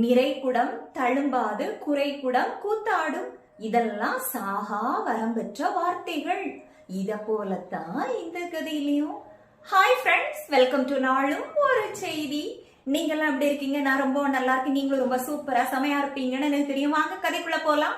நிறைகுடம் தழும்பாது குறைகுடம் கூத்தாடும். இதெல்லாம் சாகா வரம்பெற்ற வார்த்தைகள். இத போலத்தான் இந்த கதையிலையும். ஹாய் ஃப்ரெண்ட்ஸ் வெல்கம் டு நாளும் ஒரு செய்தி. நீங்களாம் எப்படி இருக்கீங்க? நான் ரொம்ப நல்லா இருக்கேன். நீங்களும் ரொம்ப சூப்பரா செமையா இருப்பீங்கன்னு எனக்கு தெரியும். வாங்க கதைக்குள்ள போலாம்.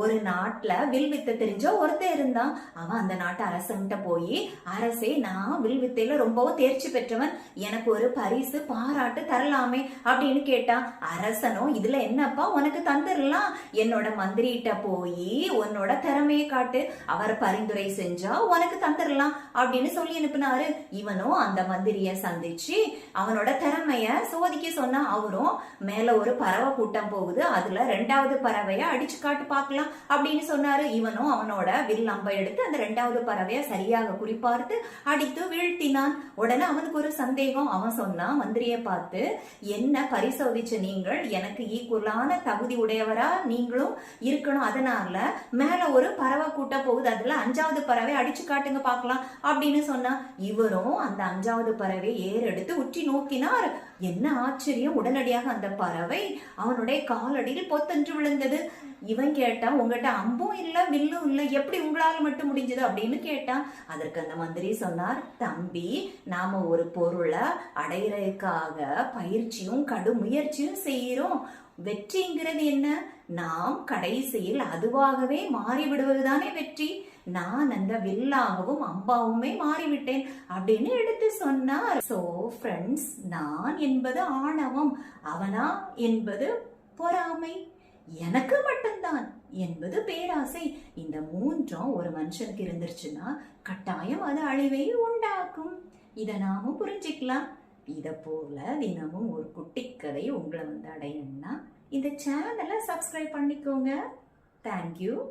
ஒரு நாட்டுல வில் வித்த தெரிஞ்ச ஒருத்தன் இருந்தான். அவன் அந்த நாட்டு அரசன்கிட்ட போய் அரசே நான் வில் வித்தையில ரொம்பவும் தேர்ச்சி பெற்றவன். எனக்கு ஒரு பரிசு பாராட்டு தரலாமே அப்படின்னு கேட்டான். அரசனும் இதுல என்னப்பா உனக்கு தந்துடலாம் என்னோட மந்திரிகிட்ட போய் உன்னோட திறமையை காட்டு. அவர் பரிந்துரை செஞ்சா உனக்கு தந்துடலாம் அப்படின்னு சொல்லி அனுப்புனாரு. இவனும் அந்த மந்திரிய சந்திச்சு அவனோட திறமைய சோதிக்க சொன்னா அவரும் மேல ஒரு பறவை கூட்டம் போகுது. அதுல ரெண்டாவது பறவைய அடிச்சு காட்டு பார்க்கலாம். அப்படின்னு சொன்னாரு. இவனும் அவனோட வில் அம்பை எடுத்து அந்த ரெண்டாவது பறவையை சரியாக குறிப்பார்த்து அடித்து வீழ்த்தினான். உடனே அவனுக்கு ஒரு சந்தேகம். அவன் சொன்னான் மந்திரியை பார்த்து என்ன பரிசோதிச்ச நீங்கள்? எனக்கு ஈக்குவலான தகுதி உடையவரா நீங்களும் இருக்கணும். அதனால மேல ஒரு பறவை கூட்ட போகுது. அதுல அஞ்சாவது பறவை அடிச்சு காட்டுங்க பார்க்கலாம். அப்படின்னு சொன்னா இவரும் அந்த அஞ்சாவது பறவை ஏறெடுத்து உற்றி நோக்கினார். என்ன ஆச்சரியம். உடனடியாக அந்த பறவை அவனுடைய காலடியில் பொத்தன்று விழுந்தது. இவன் கேட்டான் உங்ககிட்ட அம்பும் இல்ல வில்லும் இல்ல எப்படி உங்களால மட்டும் முடிஞ்சது? அப்படின்னு கேட்டான் அதற்கு அந்த மந்திரி சொன்னார் தம்பி நாம ஒரு பொருளை அடையிறதுக்காக பயிற்சியும் கடும் முயற்சியும் செய்யறோம் வெற்றிங்கிறது என்ன? நாம் கடைசியில் அதுவாகவே மாறிவிடுவதுதானே வெற்றி. நான் அந்த வில்லாகவும் அம்பாவுமே மாறிவிட்டேன். அப்படின்னு எடுத்து சொன்னார். சோ ஃப்ரெண்ட்ஸ் நான் என்பது ஆணவம் அவனா என்பது பொறாமை. எனக்கு மட்டும்தான் என்பது பேராசை. இந்த மூன்றும் ஒரு மனுஷனுக்கு இருந்துருச்சுன்னா கட்டாயம் அது அழிவை உண்டாக்கும். இதை நாமும் புரிஞ்சுக்கலாம். இதை போல தினமும் ஒரு குட்டி கதை உங்களை வந்து அடையணும்னா இந்த சேனலை சப்ஸ்கிரைப் பண்ணிக்கோங்க. தேங்க்யூ